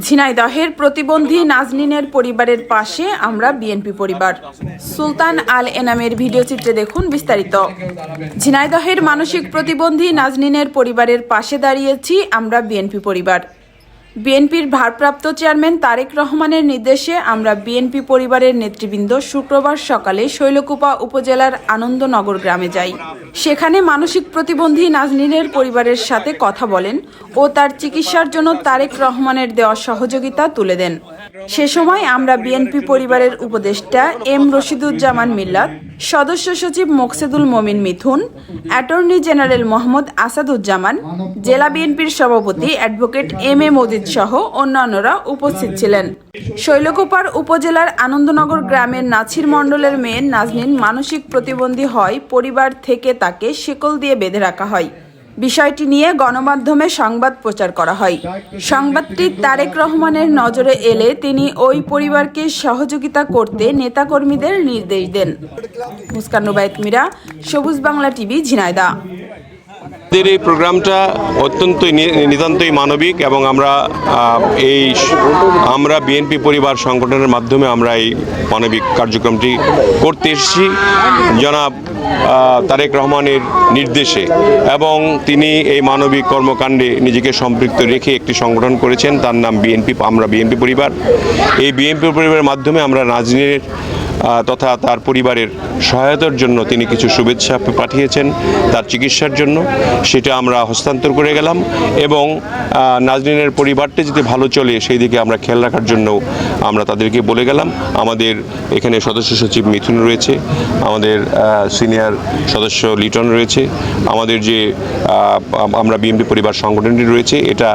ঝিনাইদহের প্রতিবন্ধী নাজনিনের পরিবারের পাশে আমরা বিএনপি পরিবার। সুলতান আল এনামের ভিডিও চিত্রে দেখুন বিস্তারিত। ঝিনাইদহের মানসিক প্রতিবন্ধী নাজনিনের পরিবারের পাশে দাঁড়িয়েছি আমরা বিএনপি পরিবার। বিএনপির ভারপ্রাপ্ত চেয়ারম্যান তারেক রহমানের নির্দেশে আমরা বিএনপি পরিবারের নেতৃবৃন্দ শুক্রবার সকালে শৈলকুপা উপজেলার আনন্দনগর গ্রামে যাই। সেখানে মানসিক প্রতিবন্ধী নাজনীনের পরিবারের সাথে কথা বলেন ও তার চিকিৎসার জন্য তারেক রহমানের দেওয়া সহযোগিতা তুলে দেন। সে সময় আমরা বিএনপি পরিবারের উপদেষ্টা এম রশিদুজ্জামান মিল্লাত, সদস্য সচিব মোকসেদুল মমিন মিথুন, অ্যাটর্নি জেনারেল মোহাম্মদ আসাদুজ্জামান, জেলা বিএনপির সভাপতি অ্যাডভোকেট এম এ মজিদ সহ অন্যান্যরা উপস্থিত ছিলেন। শৈলকুপার উপজেলার আনন্দনগর গ্রামের নাছির মণ্ডলের মেয়ে নাজনীন মানসিক প্রতিবন্ধী হয় পরিবার থেকে তাকে শিকল দিয়ে বেঁধে রাখা হয়। বিষয়টি নিয়ে গণমাধ্যমে সংবাদ প্রচার করা হয়। সংবাদটি তারেক রহমানের নজরে এলে তিনি ওই পরিবারকে সহযোগিতা করতে নেতাকর্মীদের নির্দেশ দেন। মুস্কান রুবায়ত মিরা, সবুজ বাংলা টিভি ঝিনাইদা আমাদের এই প্রোগ্রামটা অত্যন্তই নিতান্তই মানবিক এবং আমরা এই আমরা বিএনপি পরিবার সংগঠনের মাধ্যমে আমরা এই মানবিক কার্যক্রমটি করতে এসেছি। জনাব তারেক রহমানের নির্দেশে এবং তিনি এই মানবিক কর্মকাণ্ডে নিজেকে সম্পৃক্ত রেখে একটি সংগঠন করেছেন। তার নাম বিএনপি আমরা বিএনপি পরিবার। এই বিএনপি পরিবারের মাধ্যমে আমরা আহ, তথা তার পরিবারের সহায়তার জন্য তিনি কিছু শুভেচ্ছা পাঠিয়েছেন তার চিকিৎসার জন্য। সেটা আমরা হস্তান্তর করে গেলাম এবং নাজরিনের পরিবারটা যদি ভালো চলে সেই দিকে আমরা খেয়াল রাখার জন্য আমরা তাদেরকে বলে গেলাম। আমাদের এখানে সদস্য সচিব মিথুন রয়েছে আমাদের সিনিয়র সদস্য লিটন রয়েছে আমাদের যে আমরা বিএমপি পরিবার সংগঠনটি রয়েছে এটা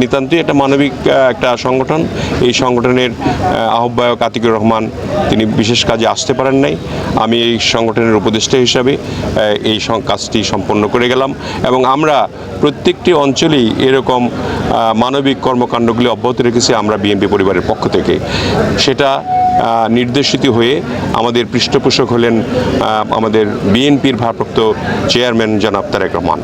নিতান্তই একটা মানবিক একটা সংগঠন। এই সংগঠনের আহ, আহ্বায়ক আতিকুর রহমান তিনি বিশেষ কাজে আসতে পারেন নাই। আমি এই সংগঠনের উপদেষ্টা হিসাবে এই কাজটি সম্পন্ন করে গেলাম এবং আমরা প্রত্যেকটি অঞ্চলেই এরকম মানবিক কর্মকাণ্ডগুলি অব্যাহত রেখেছি আমরা বিএনপি পরিবারের পক্ষ থেকে। সেটা নির্দেশিত হয়ে আমাদের পৃষ্ঠপোষক হলেন আমাদের বিএনপির ভারপ্রাপ্ত চেয়ারম্যান জনাব তারেক রহমান।